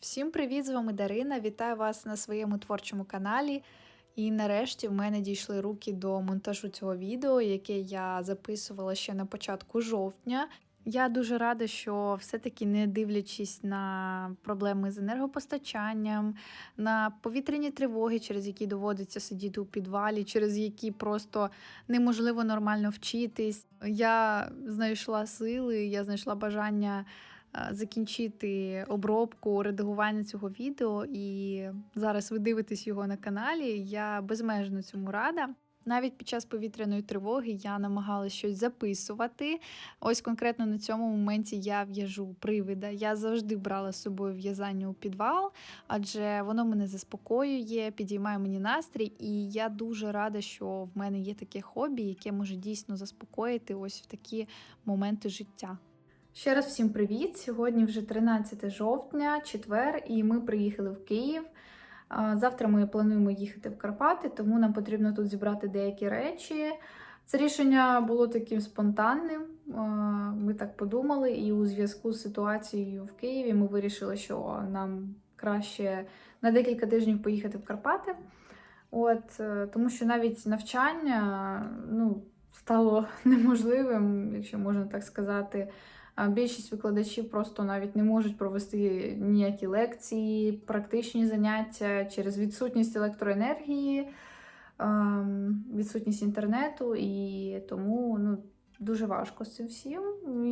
Всім привіт! З вами Дарина. Вітаю вас на своєму творчому каналі. І нарешті в мене дійшли руки до монтажу цього відео, яке я записувала ще на початку жовтня. Я дуже рада, що все-таки не дивлячись на проблеми з енергопостачанням, на повітряні тривоги, через які доводиться сидіти у підвалі, через які просто неможливо нормально вчитись. Я знайшла сили, я знайшла бажання закінчити обробку редагування цього відео, і зараз ви дивитесь його на каналі. Я безмежно цьому рада. Навіть під час повітряної тривоги я намагалася щось записувати. Ось конкретно на цьому моменті я в'яжу привида. Я завжди брала з собою в'язання у підвал, адже воно мене заспокоює, підіймає мені настрій, і я дуже рада, що в мене є таке хобі, яке може дійсно заспокоїти ось в такі моменти життя. Ще раз всім привіт! Сьогодні вже 13 жовтня, четвер, і ми приїхали в Київ. Завтра ми плануємо їхати в Карпати, тому нам потрібно тут зібрати деякі речі. Це рішення було таким спонтанним. Ми так подумали, і у зв'язку з ситуацією в Києві ми вирішили, що нам краще на декілька тижнів поїхати в Карпати. От, е, тому що навіть навчання ну, стало неможливим, якщо можна так сказати. Більшість викладачів просто навіть не можуть провести ніякі лекції, практичні заняття через відсутність електроенергії, ем, відсутність інтернету, і тому ну, дуже важко з цим всім.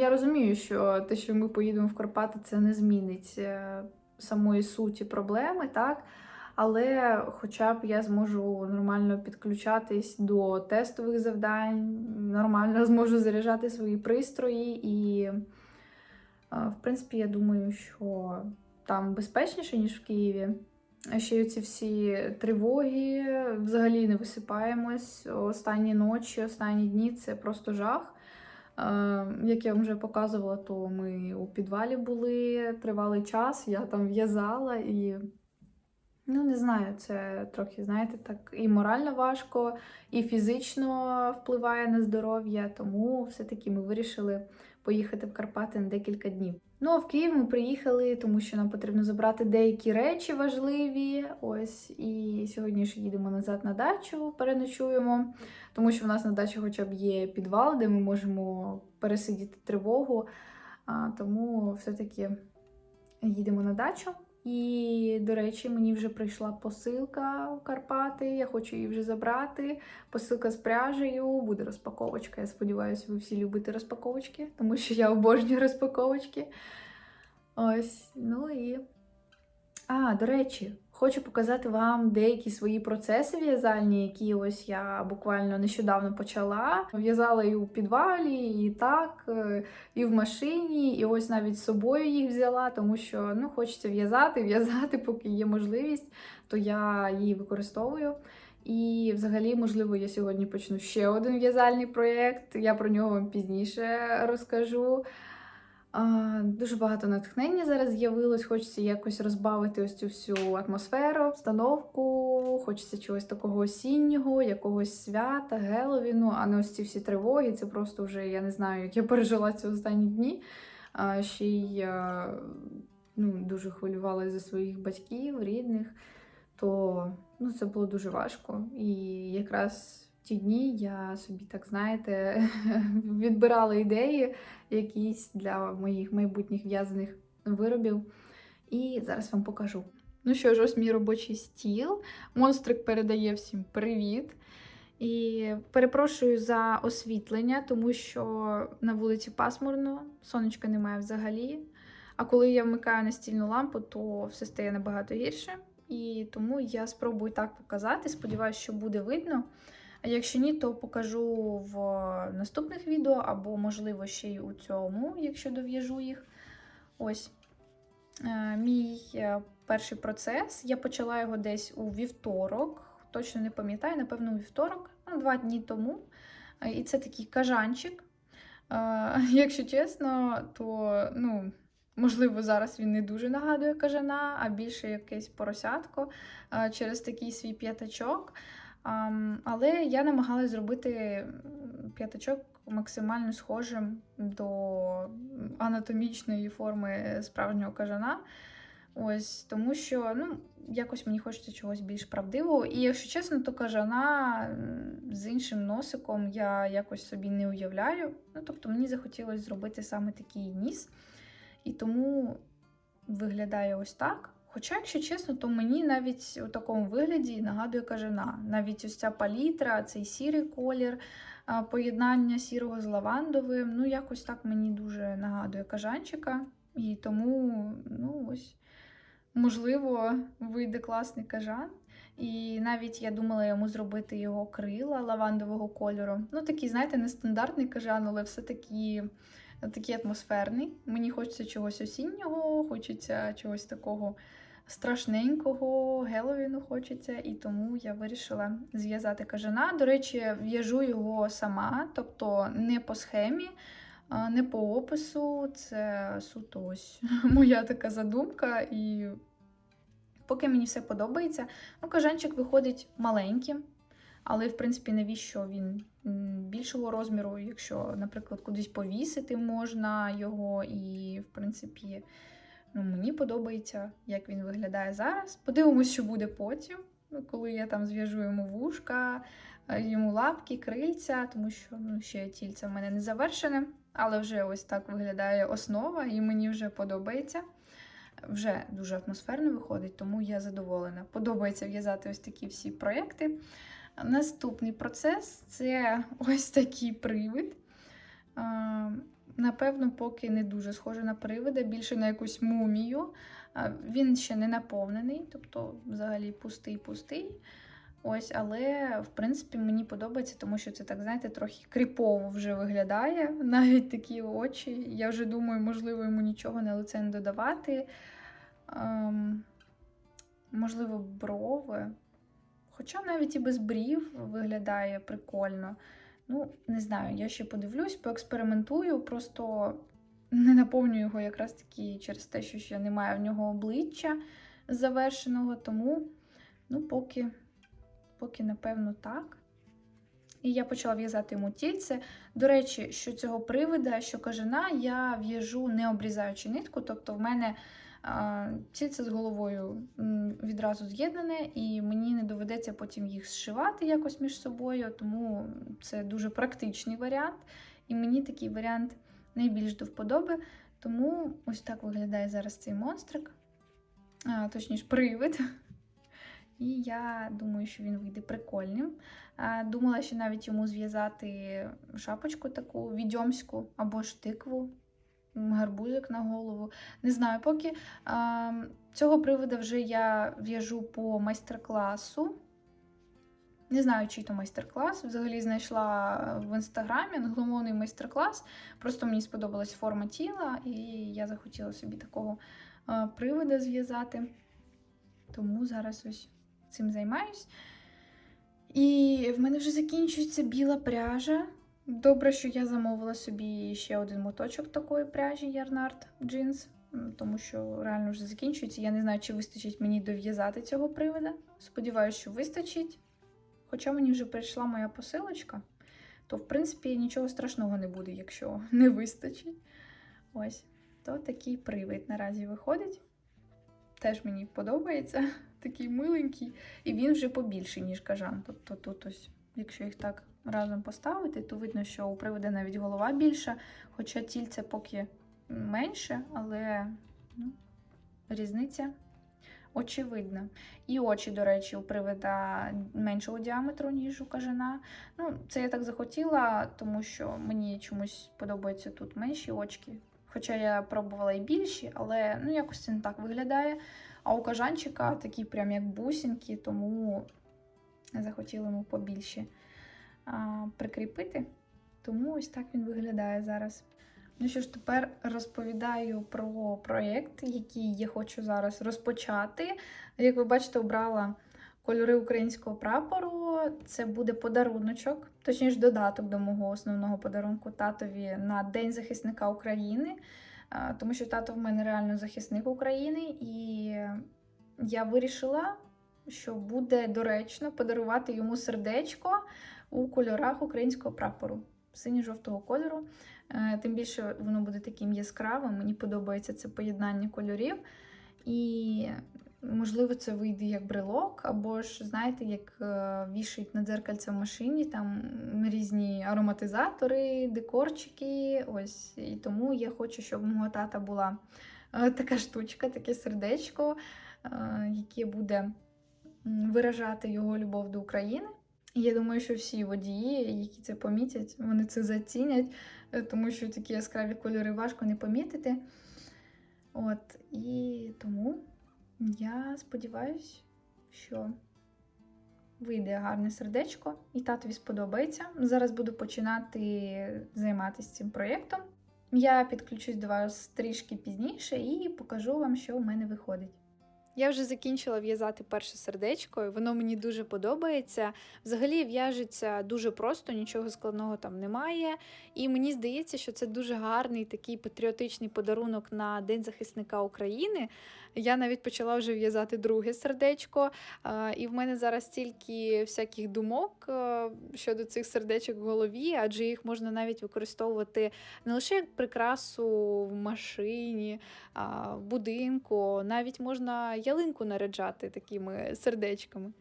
Я розумію, що те, що ми поїдемо в Карпати, це не змінить е, самої суті проблеми, так? Але хоча б я зможу нормально підключатись до тестових завдань, нормально зможу заряджати свої пристрої. І, в принципі, я думаю, що там безпечніше, ніж в Києві. Ще й ці всі тривоги взагалі не висипаємось. Останні ночі, останні дні це просто жах. Як я вам вже показувала, то ми у підвалі були тривалий час, я там в'язала і. Ну, не знаю, це трохи, знаєте, так і морально важко, і фізично впливає на здоров'я, тому все-таки ми вирішили поїхати в Карпати на декілька днів. Ну, а в Київ ми приїхали, тому що нам потрібно забрати деякі речі важливі. Ось, і сьогодні ж їдемо назад на дачу, переночуємо, тому що в нас на дачі хоча б є підвал, де ми можемо пересидіти тривогу. А, Тому все-таки їдемо на дачу. І, до речі, мені вже прийшла посилка в Карпати. Я хочу її вже забрати. Посилка з пряжею, буде розпаковочка. Я сподіваюся, ви всі любите розпаковочки, тому що я обожнюю розпаковочки. Ось, ну і. А, до речі, хочу показати вам деякі свої процеси в'язальні, які ось я буквально нещодавно почала. В'язала і у підвалі, і так, е, і в машині, і ось навіть з собою їх взяла, тому що ну, хочеться в'язати, в'язати, поки є можливість, то я її використовую. І, взагалі, можливо, я сьогодні почну ще один в'язальний проєкт. Я про нього вам пізніше розкажу. Дуже багато натхнення зараз з'явилось. Хочеться якось розбавити ось цю всю атмосферу, обстановку. Хочеться чогось такого осіннього, якогось свята, Геловіну, а не ось ці всі тривоги. Це просто вже я не знаю, як я пережила ці останні дні. Ще й я ну, дуже хвилювалася за своїх батьків, рідних, то ну, це було дуже важко. І якраз ті дні я собі, так знаєте, відбирала ідеї якісь для моїх майбутніх в'язаних виробів. І зараз вам покажу. Ну що ж, ось мій робочий стіл. Монстрик передає всім привіт. І перепрошую за освітлення, тому що на вулиці пасмурно, сонечка немає взагалі. А коли я вмикаю настільну лампу, то все стає набагато гірше. І тому я спробую так показати. Сподіваюся, що буде видно. А якщо ні, то покажу в наступних відео, або, можливо, ще й у цьому, якщо дов'яжу їх. Ось е, мій е, перший процес. Я почала його десь у вівторок, точно не пам'ятаю, напевно, у вівторок, ну, два дні тому. Е, і це такий кажанчик. Якщо чесно, то, ну. Можливо, зараз він не дуже нагадує кажана, а більше якесь поросятко через такий свій п'ятачок. Але я намагалась зробити п'ятачок максимально схожим до анатомічної форми справжнього кажана. Ось тому, що ну, якось мені хочеться чогось більш правдивого. І якщо чесно, то кажана з іншим носиком я якось собі не уявляю. Ну, тобто мені захотілося зробити саме такий ніс. І тому виглядає ось так. Хоча, якщо чесно, то мені навіть у такому вигляді нагадує кажана. Навіть ось ця палітра, цей сірий колір, поєднання сірого з лавандовим. Ну, якось так мені дуже нагадує кажанчика. І тому, ну, ось, можливо, вийде класний кажан. І навіть я думала йому зробити його крила лавандового кольору. Ну, такий, знаєте, нестандартний кажан, але все-таки такий атмосферний. Мені хочеться чогось осіннього, хочеться чогось такого страшненького, Геловіну хочеться, і тому я вирішила зв'язати кажана. До речі, в'яжу його сама, тобто не по схемі, не по опису. Це суто ось моя така задумка. І поки мені все подобається, ну, кажанчик виходить маленьким. Але, в принципі, навіщо він більшого розміру, якщо, наприклад, кудись повісити можна його, і, в принципі, ну, мені подобається, як він виглядає зараз. Подивимось, що буде потім, коли я там зв'яжу йому вушка, е, йому лапки, крильця, тому що ну, ще тільце в мене не завершене, але вже ось так виглядає основа, і мені вже подобається. Вже дуже атмосферно виходить, тому я задоволена. Подобається в'язати ось такі всі проекти. Наступний процес це ось такий привид. Напевно, поки не дуже схоже на привида, більше на якусь мумію. Він ще не наповнений, тобто взагалі пустий-пустий. Ось, але в принципі мені подобається, тому що це так, знаєте, трохи кріпово вже виглядає. Навіть такі очі. Я вже думаю, можливо, йому нічого на лице не додавати. Ем, можливо, брови. Хоча навіть і без брів виглядає прикольно. Ну, не знаю, я ще подивлюсь, поекспериментую, просто не наповнюю його якраз таки через те, що ще немає в нього обличчя завершеного, тому, ну, поки, поки, напевно, так. І я почала в'язати йому тільце. До речі, що цього привида, що кажана, я в'яжу не обрізаючи нитку, тобто в мене тільце з головою відразу з'єднане, і мені не доведеться потім їх зшивати якось між собою, тому це дуже практичний варіант. І мені такий варіант найбільш до вподоби. Тому ось так виглядає зараз цей монстрик, а, точніше, привид. І я думаю, що він вийде прикольним. Думала, що навіть йому зв'язати шапочку таку відьомську або ж тикву, гарбузик на голову. Не знаю, поки а, цього приводу вже я в'яжу по майстер-класу. Не знаю, чий то майстер-клас. Взагалі знайшла в інстаграмі англомовний майстер-клас. Просто мені сподобалась форма тіла, і я захотіла собі такого привода зв'язати. Тому зараз ось цим займаюсь. І в мене вже закінчується біла пряжа. Добре, що я замовила собі ще один моточок такої пряжі Ярнард м, тому що реально вже закінчується. Я не знаю, чи вистачить мені дов'язати цього привода. Сподіваюся, що вистачить. Хоча мені вже прийшла моя посилочка, то в принципі нічого страшного не буде, якщо не вистачить. Ось, то такий привид наразі виходить. Теж мені подобається. Такий миленький. І він вже побільший, ніж кажан. Тобто тут ось, якщо їх так разом поставити, то видно, що у привода навіть голова більша, хоча тільце поки менше, але ну, різниця очевидна. І очі, до речі, у привида меншого діаметру, ніж у кажана. Ну, це я так захотіла, тому що мені чомусь подобаються тут менші очки. Хоча я пробувала і більші, але ну, якось це не так виглядає. А у кажанчика такі прям як бусинки, тому захотіли йому побільше а, прикріпити. Тому ось так він виглядає зараз. Ну що ж, тепер розповідаю про проєкт, який я хочу зараз розпочати. Як ви бачите, обрала кольори українського прапору. Це буде подаруночок, точніше, додаток до мого основного подарунку татові на День захисника України. Тому що тато в мене реально захисник України, і я вирішила, що буде доречно подарувати йому сердечко у кольорах українського прапору синьо-жовтого кольору. Е, Тим більше воно буде таким яскравим. Мені подобається це поєднання кольорів. І, можливо, це вийде як брелок, або ж, знаєте, як е, вішають на дзеркальце в машині, там різні ароматизатори, декорчики. Ось. І тому я хочу, щоб мого тата була е, така штучка, таке сердечко, яке буде виражати його любов до України. І я думаю, що всі водії, які це помітять, вони це зацінять, е, тому що такі яскраві кольори важко не помітити. От, і тому я сподіваюся, що вийде гарне сердечко, і татові сподобається. Зараз буду починати займатися цим проєктом. Я підключусь до вас трішки пізніше і покажу вам, що у мене виходить. Я вже закінчила в'язати перше сердечко, і воно мені дуже подобається. Взагалі в'яжеться дуже просто, нічого складного там немає. І мені здається, що це дуже гарний такий патріотичний подарунок на День захисника України. Я навіть почала вже в'язати друге сердечко, і в мене зараз стільки всяких думок е, щодо цих сердечок в голові, адже їх можна навіть використовувати не лише як прикрасу в машині, в будинку, навіть можна ялинку наряджати такими сердечками.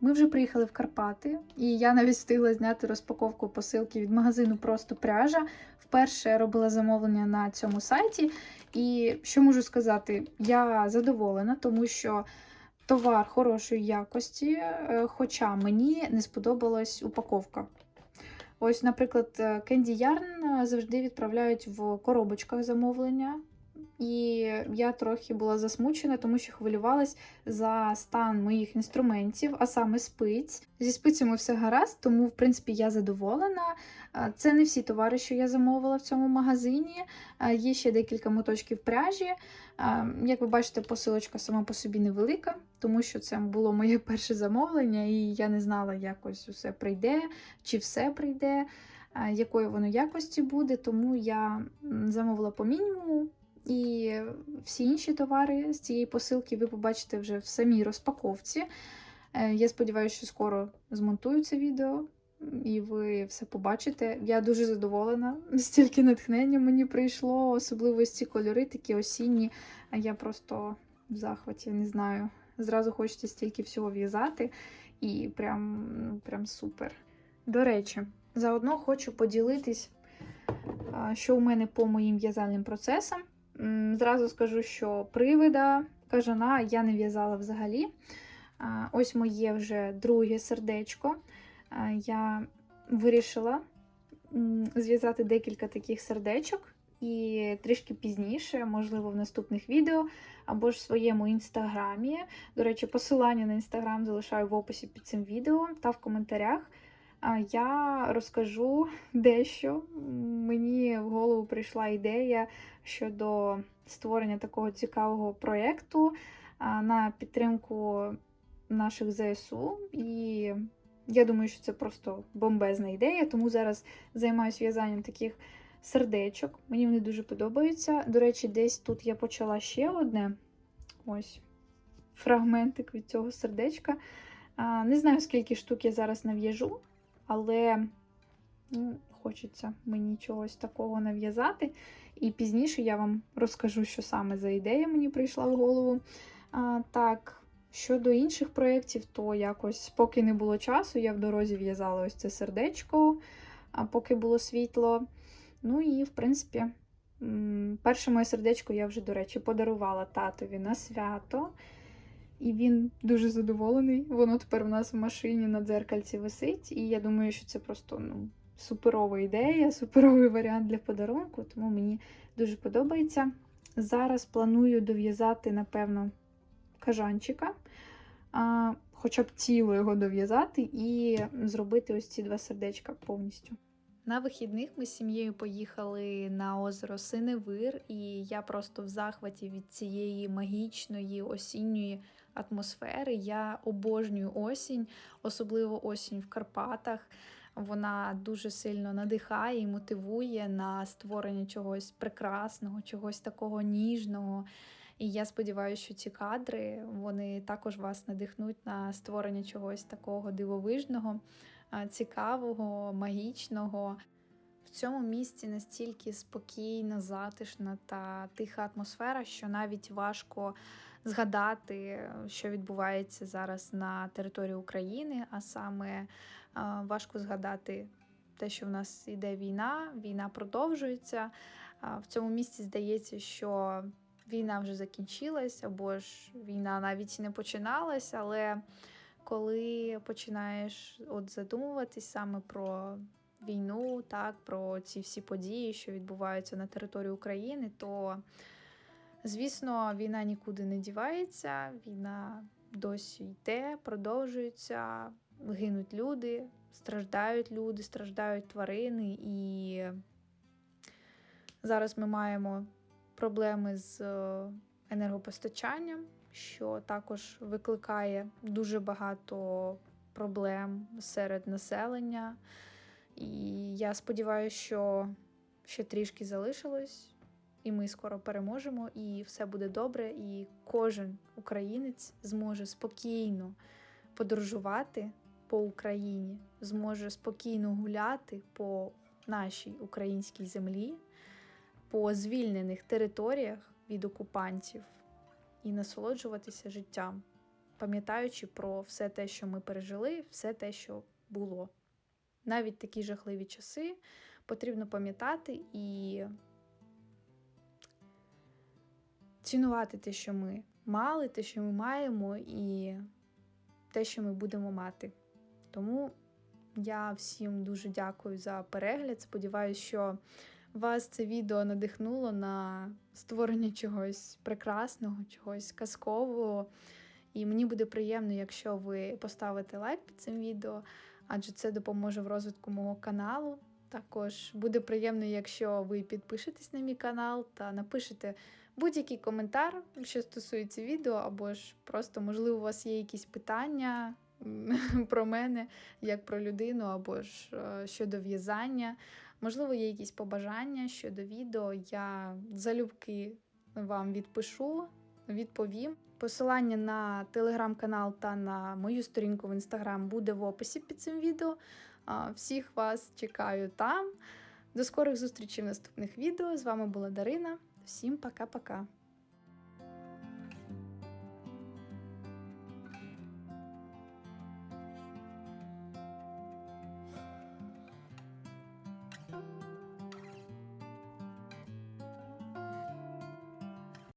Ми вже приїхали в Карпати, і я навіть встигла зняти розпаковку посилки від магазину Просто пряжа. Вперше робила замовлення на цьому сайті. І що можу сказати, я задоволена, тому що товар хорошої якості, е, хоча мені не сподобалась упаковка. Ось, наприклад, Candy Yarn завжди відправляють в коробочках замовлення. І я трохи була засмучена, тому що хвилювалась за стан моїх інструментів, а саме спиць. Зі спицями все гаразд, тому, в принципі, я задоволена. Це не всі товари, що я замовила в цьому магазині. Є ще декілька моточків пряжі. Як ви бачите, посилочка сама по собі невелика, тому що це було моє перше замовлення, і я не знала, як ось усе прийде, чи все прийде. Якої воно якості буде, тому я замовила по мінімуму. І всі інші товари з цієї посилки ви побачите вже в самій розпаковці. Е, Я сподіваюся, що скоро змонтую це відео, і ви все побачите. Я дуже задоволена. Стільки натхнення мені прийшло, особливо ці кольори, такі осінні. А я просто в захваті не знаю. Зразу хочеться стільки всього в'язати, і прям, ну, прям супер. До речі, заодно хочу поділитись, що у мене по моїм в'язальним процесам. Зразу скажу, що привида кажана я не в'язала взагалі. Ось моє вже друге сердечко. Я вирішила зв'язати декілька таких сердечок і трішки пізніше, можливо, в наступних відео або ж в своєму інстаграмі. До речі, посилання на інстаграм залишаю в описі під цим відео та в коментарях. Я розкажу дещо. Мені в голову прийшла ідея щодо створення такого цікавого проєкту на підтримку наших ЗСУ. І я думаю, що це просто бомбезна ідея, тому зараз займаюся в'язанням таких сердечок. Мені вони дуже подобаються. До речі, десь тут я почала ще одне. Ось фрагментик від цього сердечка. Не знаю, скільки штук я зараз нав'яжу, але ну, хочеться мені чогось такого нав'язати. І пізніше я вам розкажу, що саме за ідея мені прийшла в голову. А, Так, щодо інших проєктів, то якось, поки не було часу, я в дорозі в'язала ось це сердечко, а поки було світло. Ну і, в принципі, перше моє сердечко я вже, до речі, подарувала татові на свято. І він дуже задоволений. Воно тепер у нас в машині на дзеркальці висить. І я думаю, що це просто ну, суперова ідея, суперовий варіант для подарунку, тому мені дуже подобається. Зараз планую дов'язати, напевно, кажанчика, а, хоча б тіло його дов'язати і зробити ось ці два сердечка повністю. На вихідних ми з сім'єю поїхали на озеро Синевир, і я просто в захваті від цієї магічної осінньої атмосфери. Я обожнюю осінь, особливо осінь в Карпатах. Вона дуже сильно надихає і мотивує на створення чогось прекрасного, чогось такого ніжного. І я сподіваюся, що ці кадри вони також вас надихнуть на створення чогось такого дивовижного, цікавого, магічного. В цьому місці настільки спокійна, затишна та тиха атмосфера, що навіть важко згадати, що відбувається зараз на території України, а саме важко згадати те, що в нас йде війна, війна продовжується. В цьому місці здається, що війна вже закінчилась, або ж війна навіть не починалась, але коли починаєш от задумуватись саме про війну, так, про ці всі події, що відбуваються на території України, то, звісно, війна нікуди не дівається, війна досі йде, продовжується, гинуть люди, страждають люди, страждають тварини. І зараз ми маємо проблеми з е, енергопостачанням, що також викликає дуже багато проблем серед населення. І я сподіваюся, що ще трішки залишилось, і ми скоро переможемо, і все буде добре, і кожен українець зможе спокійно подорожувати по Україні, зможе спокійно гуляти по нашій українській землі, по звільнених територіях від окупантів і насолоджуватися життям, пам'ятаючи про все те, що ми пережили, все те, що було. Навіть такі жахливі часи потрібно пам'ятати і цінувати те, що ми мали, те, що ми маємо, і те, що ми будемо мати. Тому я всім дуже дякую за перегляд. Сподіваюся, що вас це відео надихнуло на створення чогось прекрасного, чогось казкового. І мені буде приємно, якщо ви поставите лайк під цим відео, адже це допоможе в розвитку мого каналу. Також буде приємно, якщо ви підпишетесь на мій канал та напишете будь-який коментар, що стосується відео, або ж просто, можливо, у вас є якісь питання про мене, як про людину, або ж е, щодо в'язання. Можливо, є якісь побажання щодо відео. Я залюбки вам відпишу, відповім. Посилання на телеграм-канал та на мою сторінку в інстаграм буде в описі під цим відео. Всіх вас чекаю там. До скорих зустрічей в наступних відео. З вами була Дарина. Всім пока-пока.